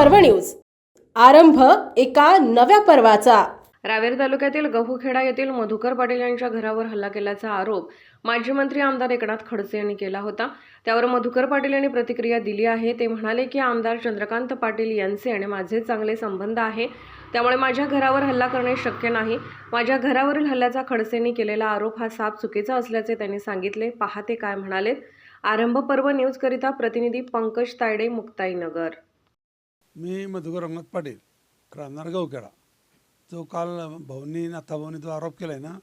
पर्व न्यूज. आरंभ एका नव्या पर्वाचा. रावेर तालुक्यातील गहूखेडा येथील मधुकर पाटील यांच्या घरावर हल्ला केल्याचा आरोप माजी मंत्री आमदार एकनाथ खडसे यांनी केला होता. त्यावर मधुकर पाटील यांनी प्रतिक्रिया दिली आहे. ते म्हणाले की आमदार चंद्रकांत पाटील यांचे आणि माझे चांगले संबंध आहे. त्यामुळे माझ्या घरावर हल्ला करणे शक्य नाही. माझ्या घरावरील हल्ल्याचा खडसेंनी केलेला आरोप हा साफ चुकीचा असल्याचे त्यांनी सांगितले. पाहते काय म्हणालेत आरंभ पर्व न्यूजकरिता प्रतिनिधी पंकज तायडे मुक्ताईनगर. मी मधुकर रंगनाथ पाटील राहणार गावखेडा. जो काल भाऊंनी नाथा भाऊनी जो आरोप केला आहे ना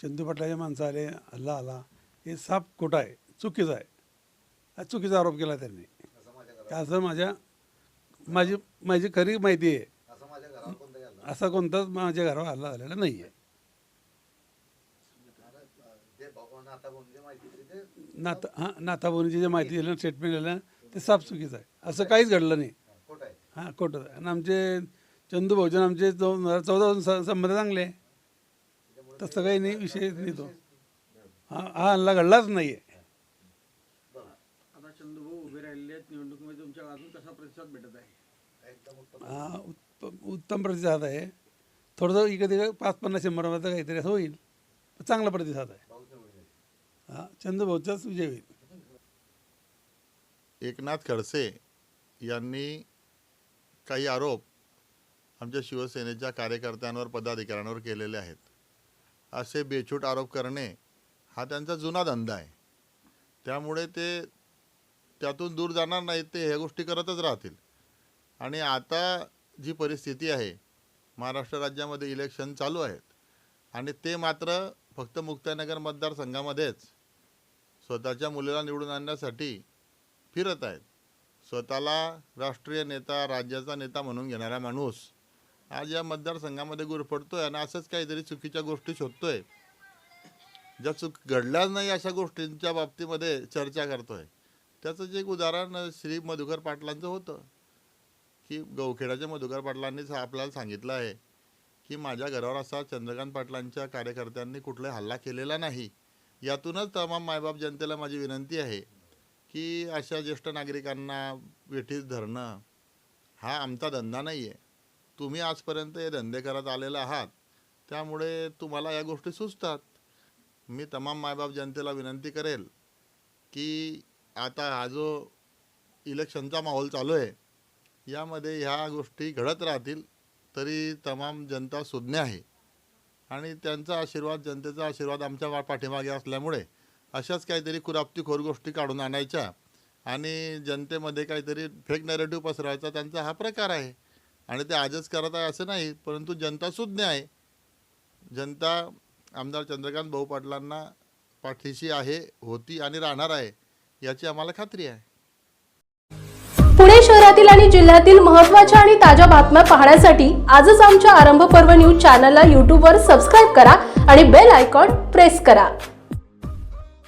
चंदू पाटलाच्या माणसं आले हल्ला आला हे साफ खोटं आहे? चुकीचं आहे. हा चुकीचा आरोप केला त्यांनी. असं माझ्या माझी माझी खरी माहिती आहे. असा कोणताच माझ्या घरावर हल्ला झालेला नाही आहे नाता हां नाथा भाऊनी जे माहिती दिली स्टेटमेंट दिलं ते साफ चुकीचं आहे. असं काहीच घडलं नाही. हां आहे. आणि आमचे चंदू भाऊजन आमचे दोन हजार चौदा स- संबंध चांगले. आहे. तसं काही नाही विषय नाही तो. हा हा हल्ला घडलाच नाही आहे आता चंदूभाऊ उभे राहिलेले आहेत निवडणुकीमध्ये तुमच्या अजून कसा प्रतिसाद भेटत आहे? हा उत्तम उत्तम प्रतिसाद आहे. थोडंसं इकडे तिकडे पाच पन्नास शंभरामध्ये काहीतरी असं होईल. पण चांगला प्रतिसाद आहे. हा चंदू भाऊचाच विजय होईल. एकनाथ खडसे यांनी काही आरोप आमच्या शिवसेनेच्या कार्यकर्त्यांवर पदाधिकाऱ्यांवर केलेले आहेत. असे बेछूट आरोप करणे हा त्यांचा जुना धंदा आहे. त्यामुळे ते त्यातून दूर जाणार नाहीत ते ह्या गोष्टी करतच राहतील. आणि आता जी परिस्थिती आहे महाराष्ट्र राज्यामध्ये इलेक्शन चालू आहेत. आणि ते मात्र फक्त मुक्ताईनगर मतदारसंघामध्येच स्वतःच्या मुलीला निवडून आणण्यासाठी फिरत आहेत. स्वतःला राष्ट्रीय नेता राज्याचा नेता म्हणून घेणारा माणूस आज या मतदारसंघामध्ये आहे आणि असंच काहीतरी चुकीच्या गोष्टी शोधतो आहे ज्या चूक घडल्याच नाही अशा गोष्टींच्या बाबतीमध्ये चर्चा करतोय. त्याचं जे एक उदाहरण श्री मधुकर पाटलांचं होतं की गवखेडाच्या मधुकर पाटलांनीच आपल्याला सांगितलं आहे की माझ्या घरावर असा चंद्रकांत पाटलांच्या कार्यकर्त्यांनी कुठलाही हल्ला केलेला नाही. यातूनच तमाम मायबाप जनतेला माझी विनंती आहे की अशा ज्येष्ठ नागरिकांना वेठीस धरणं हा आमचा धंदा नाही आहे तुम्ही आजपर्यंत हे धंदे करत आलेले आहात त्यामुळे तुम्हाला या गोष्टी सुचतात. मी तमाम मायबाप जनतेला विनंती करेल की आता हा जो इलेक्शनचा माहोल चालू आहे यामध्ये ह्या गोष्टी घडत राहतील तरी तमाम जनता सुज्ञ आहे. आणि त्यांचा आशीर्वाद जनतेचा आशीर्वाद आमच्या पाठीमागे असल्यामुळे अशाच काहीतरी कुरापतीखोर गोष्टी काढून आणायच्या आणि जनतेमध्ये काहीतरी फेक नॅरेटिव्ह पसरवायचा त्यांचा हा प्रकार आहे. आणि ते आजच करत आहे असं नाही परंतु जनता सुज्ञ आहे. जनता आमदार चंद्रकांत भाऊ पाटलांना पाठीशी आहे होती आणि राहणार आहे याची आम्हाला खात्री आहे. पुणे शहरातील आणि जिल्ह्यातील महत्त्वाच्या आणि ताज्या बातम्या पाहण्यासाठी आजच आमच्या आरंभ पर्व न्यूज चॅनलला यूट्यूबवर सबस्क्राईब करा आणि बेल आयकॉन प्रेस करा.